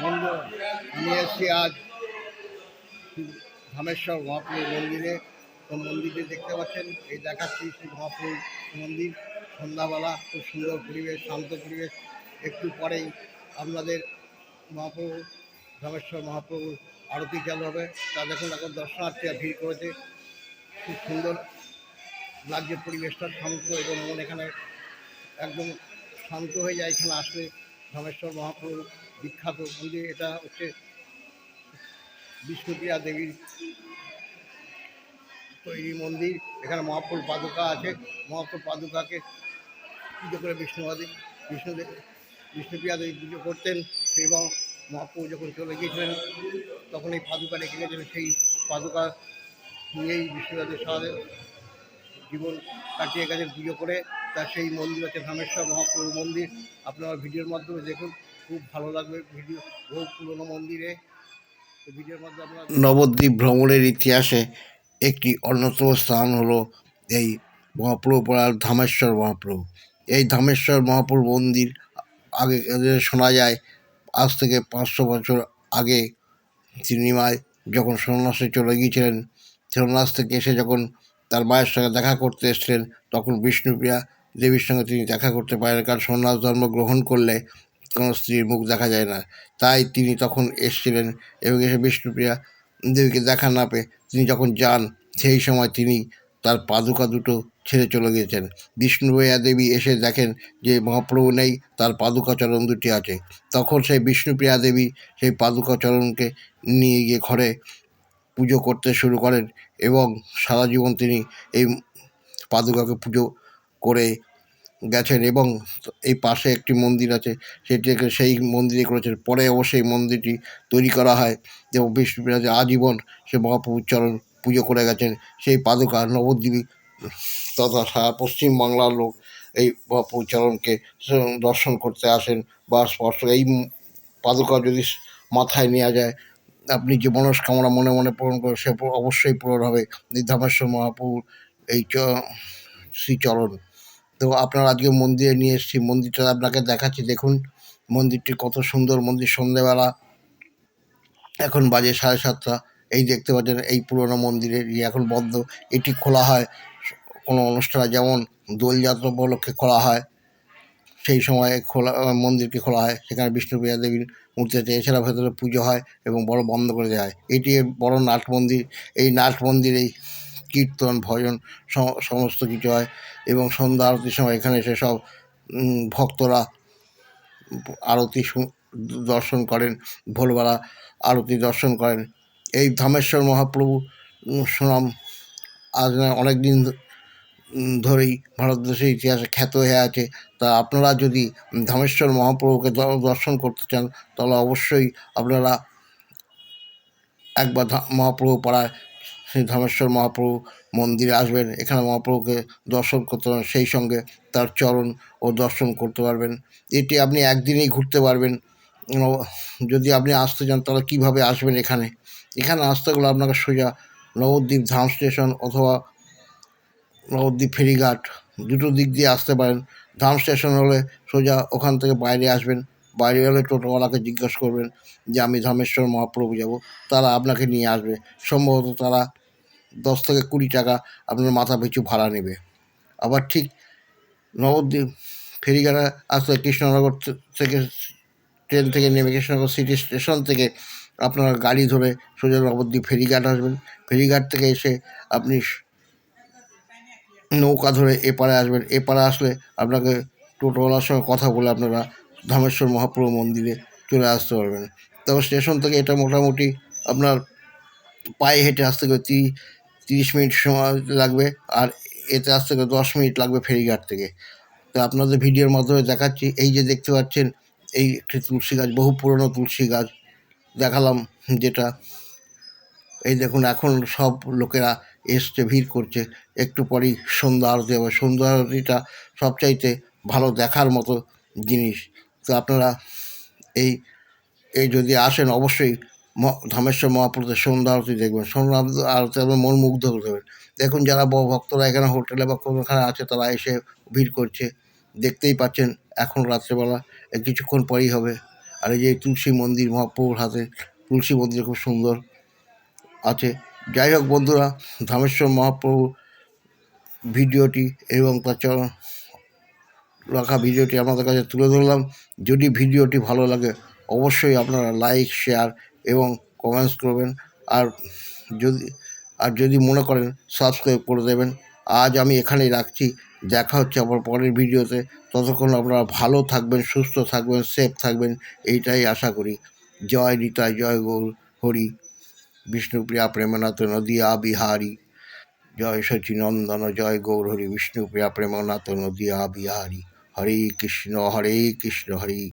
বন্ধু আমি এসেছি আজ ধামেশ্বর মহাপ্রভু মন্দিরে। তো মন্দিরটি দেখতে পাচ্ছেন, এই দেখাচ্ছি শ্রী মহাপ্রভু মন্দির। সন্ধ্যাবেলা খুব সুন্দর পরিবেশ, শান্ত পরিবেশ। একটু পরেই আপনাদের মহাপ্রভু ধামেশ্বর মহাপ্রভু আরতি চালু হবে। তা দেখুন, এখন দর্শনার্থীরা ভিড় করেছে। খুব সুন্দর লাগছে পরিবেশটা শান্ত এবং মন এখানে একদম শান্ত হয়ে যায়, এখানে আসলে ধমেশ্বর মহাপ্রভু বিখ্যাত মন্দির এটা হচ্ছে বিষ্ণুপ্রিয়া দেবীর তৈরি মন্দির, এখানে মহাপ্রভু পাদুকা আছে মহাপ্রভু পাদুকাকে পুজো করে বিষ্ণুবাদী বিষ্ণুদেব বিষ্ণুপ্রিয়া দেবী পুজো করতেন এবং মহাপ্রভু যখন চলে গিয়েছিলেন, তখন এই পাদুকা রেখে গেছিলেন সেই পাদুকা নিয়েই বিষ্ণুদাদের সাথে জীবন কাটিয়ে গেছেন পুজো করে তার সেই মন্দির হচ্ছে ধামেশ্বর মহাপ্রভু মন্দির। আপনারা ভিডিওর মাধ্যমে দেখুন, খুব ভালো লাগবে ভিডিও, বহু পুরনো মন্দিরে। ভিডিওর মাধ্যমে নবদ্বীপ ভ্রমণের ইতিহাসে একটি অন্যতম স্থান হলো এই মহাপ্রভু পাড়ার ধামেশ্বর মহাপ্রভু। এই ধামেশ্বর মহাপ্রভু মন্দির আগে শোনা যায়, আজ থেকে পাঁচশো বছর আগে সিনেমায় যখন সন্ন্যাসে চলে গিয়েছিলেন, সন্ন্যাস থেকে এসে যখন তার মায়ের সঙ্গে দেখা করতে এসেছিলেন তখন বিষ্ণুপ্রিয়া দেবীর সঙ্গে তিনি দেখা করতে পারেন। কারণ সন্ন্যাস ধর্ম গ্রহণ করলে কোনো স্ত্রীর মুখ দেখা যায় না। তাই তিনি তখন এসেছিলেন এবং এসে বিষ্ণুপ্রিয়া দেবীকে দেখা না পেয়ে তিনি যখন যান, সেই সময় তিনি তার পাদুকা দুটো ছেড়ে চলে গিয়েছেন। বিষ্ণুপ্রিয়া দেবী এসে দেখেন যে মহাপ্রভু নেই, তার পাদুকা চরণ দুটি আছে। তখন সেই বিষ্ণুপ্রিয়া দেবী সেই পাদুকা চরণকে নিয়ে গিয়ে ঘরে পুজো করতে শুরু করেন এবং সারা জীবন তিনি এই পাদুকাকে পুজো করে গেছেন এবং এই পাশে একটি মন্দির আছে সেটিকে সেই মন্দিরে করেছেন। পরে অবশ্যই মন্দিরটি তৈরি করা হয় এবং বিষ্ণুপ্রিয়া আজীবন সে মহাপ্রভুর চরণ পুজো করে গেছেন। সেই পাদুকা নবদ্বীপী তথা সারা পশ্চিমবাংলার লোক এই মহাপ্রভুর চরণকে দর্শন করতে আসেন বা স্পর্শ এই পাদুকা যদি মাথায় নেওয়া যায় আপনি যে মনস্কামনা মনে মনে পূরণ করেন, সে অবশ্যই পূরণ হবে। এই মহাপুর এই চ শ্রীচরণ। তো আপনার আজকে মন্দিরে নিয়ে এসেছি। মন্দিরটা আপনাকে দেখাচ্ছি। দেখুন, মন্দিরটি কত সুন্দর। মন্দির সন্ধেবেলা, এখন বাজে সাড়ে সাতটা। এই দেখতে পাচ্ছেন, এই পুরোনো মন্দিরের এখন বন্ধ। এটি খোলা হয়। কোনো অনুষ্ঠানে যেমন দোলযাত্রা উপলক্ষে খোলা হয়। সেই সময় খোলা মন্দিরকে খোলা হয়। সেখানে বিষ্ণুপ্রিয়া দেবীর মূর্তি আছে। এছাড়া ভেতরে পুজো হয় এবং বড় বন্ধ করে দেওয়া হয়। এটি বড় নাট মন্দির। এই নাট মন্দিরেই কীর্তন, ভজন সম- সমস্ত কিছু হয় এবং সন্ধ্যা আরতির সময় এখানে এসে সব ভক্তরা আরতি দর্শন করেন। ভোরবেলা আরতি দর্শন করেন। এই ধামেশ্বর মহাপ্রভু সুনাম আজ অনেক দিন ধরেই ভারতবর্ষের ইতিহাসে খ্যাত হয়ে আছে। তা আপনারা যদি ধামেশ্বর মহাপ্রভুকে দর্শন করতে চান, তাহলে অবশ্যই আপনারা একবার মহাপ্রভু পাড়ায় সেই ধামেশ্বর মহাপ্রভু মন্দিরে আসবেন। এখানে মহাপ্রভুকে দর্শন করতে পারবেন সেই সঙ্গে তার চরণ ও দর্শন করতে পারবেন। এটি আপনি একদিনেই ঘুরতে পারবেন। যদি আপনি আসতে চান, তাহলে কীভাবে আসবেন এখানে? এখানে আসতে গেলে আপনাকে সোজা নবদ্বীপ ধাম স্টেশন অথবা নবদ্বীপ ফেরিঘাট দুটো দিক দিয়ে আসতে পারেন। ধাম স্টেশন হলে সোজা ওখান থেকে বাইরে আসবেন। বাইরে হলে টোটোওয়ালাকে জিজ্ঞেস করবেন যে, আমি ধামেশ্বর মহাপ্রভু যাব। তারা আপনাকে নিয়ে আসবে। সম্ভবত তারা দশ থেকে কুড়ি টাকা আপনার মাথা পিছু ভাড়া নেবে। আবার ঠিক নবদ্বীপ ফেরিঘাটে আসলে কৃষ্ণনগর থেকে ট্রেন থেকে নেমে কৃষ্ণনগর সিটি স্টেশন থেকে আপনারা গাড়ি ধরে সোজা নবদ্বীপ ফেরিঘাট আসবেন। ফেরিঘাট থেকে এসে আপনি নৌকা ধরে এপারে আসবেন। এপারে আসলে আপনাকে টোটোওয়ালার সঙ্গে কথা বলে আপনারা ধামেশ্বর মহাপ্রভু মন্দিরে চলে আসতে পারবেন। তবে স্টেশন থেকে এটা মোটামুটি আপনার পায়ে হেঁটে আসতে গেলে তিরিশ মিনিট সময় লাগবে আর এতে আসতে গেলে দশ মিনিট লাগবে ফেরিঘাট থেকে। তো আপনাদের ভিডিওর মাধ্যমে দেখাচ্ছি। এই যে দেখতে পাচ্ছেন, এই একটি তুলসী গাছ, বহু পুরনো তুলসী গাছ। দেখালাম যেটা। এই দেখুন, এখন সব লোকেরা এসছে, ভিড় করছে। একটু পরেই সন্ধ্যা আরতি হবে। সন্ধ্যা আরতিটা সবচাইতে ভালো দেখার মতো জিনিস। তো আপনারা এই এই যদি আসেন, অবশ্যই ধামেশ্বর মহাপুরুষের সন্ধ্যা আরতি দেখবেন। সন্ধ্যা আরতি- আপনার মন মুগ্ধ করে দেবেন। দেখুন যারা ভক্তরা এখানে হোটেলে বা কোনোখানে আছে, তারা এসে ভিড় করছে। দেখতেই পাচ্ছেন, এখন রাত্রেবেলা কিছুক্ষণ পরেই হবে। আর এই যে তুলসী মন্দির, মহাপ্রভুর হাতে তুলসী মন্দির খুব সুন্দর আছে। যাই হোক বন্ধুরা, ধামেশ্বর মহাপ্রভু ভিডিওটি এবং তার চরণ রাখা ভিডিওটি আপনাদের কাছে তুলে ধরলাম। যদি ভিডিওটি ভালো লাগে, অবশ্যই আপনারা লাইক, শেয়ার এবং কমেন্টস করবেন। আর যদি আর যদি মনে করেন সাবস্ক্রাইব করে দেবেন। আজ আমি এখানেই রাখছি। দেখা হচ্ছে আবার পরের ভিডিওতে। ততক্ষণ আপনারা ভালো থাকবেন, সুস্থ থাকবেন সেফ থাকবেন, এইটাই আশা করি। জয় নিতাই, জয় গৌর, হরি। বিষ্ণুপ্রিয়া প্রেমনাথ নদিয়া বিহারী। জয় সচিনন্দন, জয় গৌরহরি। বিষ্ণুপ্রিয়া প্রেমনাথ নদিয়া বিহারী। হরে কৃষ্ণ হরে কৃষ্ণ, হরে